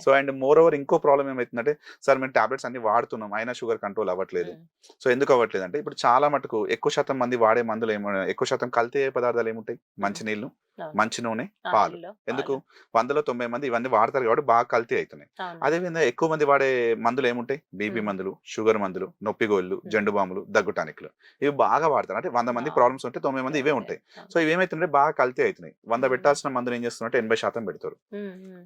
So and more over ఇంకో problem ఏమైతుందంటే sir మేము టాబ్లెట్స్ అన్ని వాడుతున్నాం అయినా షుగర్ కంట్రోల్ అవ్వట్లేదు. సో ఎందుకు అవ్వట్లేదు అంటే ఇప్పుడు చాలా మటుకు ఎక్కువ శాతం మంది వాడే మందులు ఏమో ఎక్కువ శాతం కల్తీ పదార్థాలు ఏముంటాయి? మంచి నీళ్ళు అవును. మంచి నూనె పాలు. ఎందుకు? వందలో తొంభై మంది ఇవన్నీ వాడతారు కాబట్టి బాగా కల్తీ అవుతున్నాయి. అదే విధంగా ఎక్కువ మంది వాడే మందులు ఏముంటాయి? బీపీ. మందులు షుగర్ మందులు నొప్పి గోళ్ళు జండు బాములు దగ్గు టానిక్లు. ఇవి బాగా వాడతారు. అంటే వంద మంది. ప్రాబ్లమ్స్ ఉంటే తొంభై మంది ఇవే ఉంటాయి. సో ఇవి ఏమైతుంటే బాగా కల్తీ అవుతున్నాయి. వంద. పెట్టాల్సిన మందులు ఏం చేస్తున్నట్టు ఎనభై శాతం పెడతారు.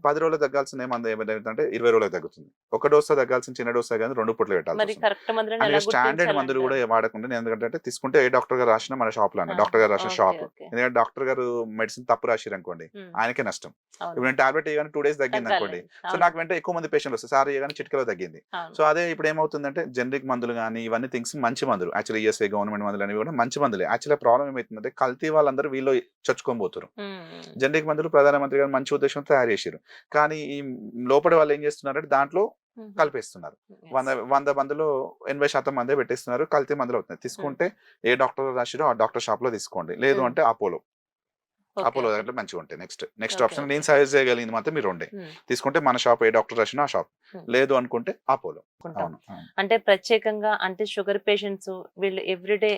పది రోజులు తగ్గాల్సిన మందు ఏమైందంటే ఇరవై రోజులకు తగ్గుతుంది. ఒక డోస్ తగ్గాల్సిన చిన్న డోస్ కానీ రెండు పూటలు అందుకే స్టాండర్డ్ మందులు కూడా? వాడకుండా నేను ఎందుకంటే తీసుకుంటే ఏ డాక్టర్ గారు రాసిన మన షాప్లో డాక్టర్ గారు రాసిన షాప్. ఎందుకంటే డాక్టర్ గారు మెడిసిన్ తప్పు రాసిరు అనుకోండి ఆయనకే నష్టం. ఇప్పుడు నేను టాబ్లెట్ ఇవ్వగానే టూ డేస్ తగ్గింది అనుకోండి. సో నాకు వెంటనే ఎక్కువ మంది పేషెంట్లు వస్తారు. సార్ ఇవ్వగానే చిటికలో తగ్గింది. సో అదే ఇప్పుడు ఏమవుతుందంటే జనరిక్ మందులు కానీ ఇవన్నీ థింగ్స్ మంచి మందులు. యాక్చువల్లీ ఈఎస్ఐ గవర్నమెంట్ మందులు అనేవి కూడా మంచి మందులే. యాక్చువల్లీ ప్రాబ్లం ఏమవుతుందంటే కల్తీ వాళ్ళందరూ వీళ్ళు చచ్చుకొని పోతారు ఉమ్, ఉమ్, జనరిక్ మందులు ప్రధానమంత్రి గారు మంచి ఉద్దేశంతో తయారు చేశారు కానీ ఈ లోపల వాళ్ళు ఏం చేస్తున్నారంటే దాంట్లో కలిపేస్తున్నారు. వంద వంద మందిలో ఎనభై శాతం మందే పెట్టేస్తున్నారు కల్తీ మందులు అవుతున్నాయి తీసుకుంటే ఏ డాక్టర్ రాసిరో ఆ డాక్టర్ షాప్లో తీసుకోండి లేదు. అంటే అపోలో అపోలో. దాంట్లో మంచిగా ఉంటాయి నెక్స్ట్ నెక్స్ట్ ఆప్షన్. నేను సజెస్ట్ చేయగలిగింది మాత్రం మీరు ఉండే తీసుకుంటే మన షాప్ ఏ డాక్టర్ రాసినా ఆ షాప్. లేదు అనుకుంటే అపోలో. అంటే ప్రత్యేకంగా అంటే షుగర్ పేషెంట్స్ వీళ్ళు ఎవ్రీడే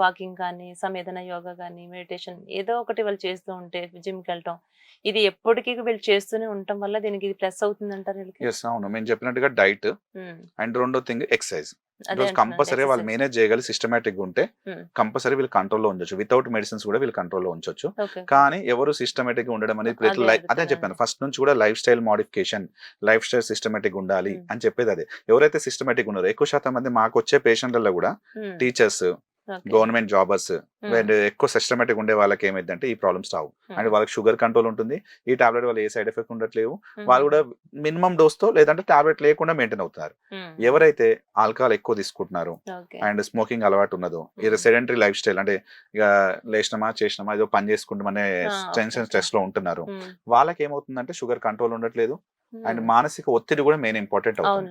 వాకింగ్ కానీ సమ్ ఏదైనా యోగా కానీ మెడిటేషన్ ఏదో ఒకటి వాళ్ళు చేస్తూ ఉంటే జిమ్కి వెళ్ళటం ఇది ఎప్పటికీ వీళ్ళు చేస్తూనే ఉండటం వల్ల దీనికి ఇది ప్లస్ అవుతుంది అంటారు ఎస్ అవును మేము చెప్పినట్టుగా డైట్ అండ్ రెండో థింగ్ ఎక్సర్సైజ్ ఈరోజు కంపల్సరీ వాళ్ళు. మేనేజ్ చేయగలి సిస్టమేటిక్గా ఉంటే. కంపల్సరీ వీళ్ళు కంట్రోల్లో ఉంచొచ్చు వితౌట్ మెడిసిన్స్ కూడా వీళ్ళు కంట్రోల్లో ఓకే. కానీ ఎవరు సిస్టమేటిక్గా ఉండడం అనేది ఇప్పుడు అదే. చెప్పాను ఫస్ట్ నుంచి కూడా lifestyle modification lifestyle systematic ఉండాలి. అని చెప్పేది అదే ఎవరైతే సిస్టమేటిక్ ఉన్నారో ఎక్కువ శాతం మంది మాకు వచ్చే పేషెంట్లలో కూడా టీచర్స్. గవర్నమెంట్ జాబర్స్ అండ్ ఎక్కువ సిస్టమేటిక్ ఉండే వాళ్ళకి ఏమైందంటే ఈ ప్రాబ్లమ్స్ రావు. అండ్ వాళ్ళకి షుగర్ కంట్రోల్ ఉంటుంది. ఈ టాబ్లెట్ వల్ల ఏ సైడ్ ఎఫెక్ట్ ఉండట్లేవు. వాళ్ళు కూడా మినిమం డోస్తో లేదంటే టాబ్లెట్ లేకుండా మెయింటైన్ అవుతున్నారు ఎవరైతే ఆల్కహాల్ ఎక్కువ తీసుకుంటున్నారో. అండ్ స్మోకింగ్ అలవాటు ఉన్నదో ఈ Hmm. సెడెంటరీ లైఫ్ స్టైల్ అంటే ఇక లేచినామా చేసినామా ఏదో పని చేసుకుంటామనే టెన్షన్ స్ట్రెస్లో ఉంటున్నారు. వాళ్ళకి ఏమవుతుందంటే షుగర్ కంట్రోల్ ఉండట్లేదు. అండ్ మానసిక ఒత్తిడి కూడా మెయిన్ ఇంపార్టెంట్ అవుతుంది.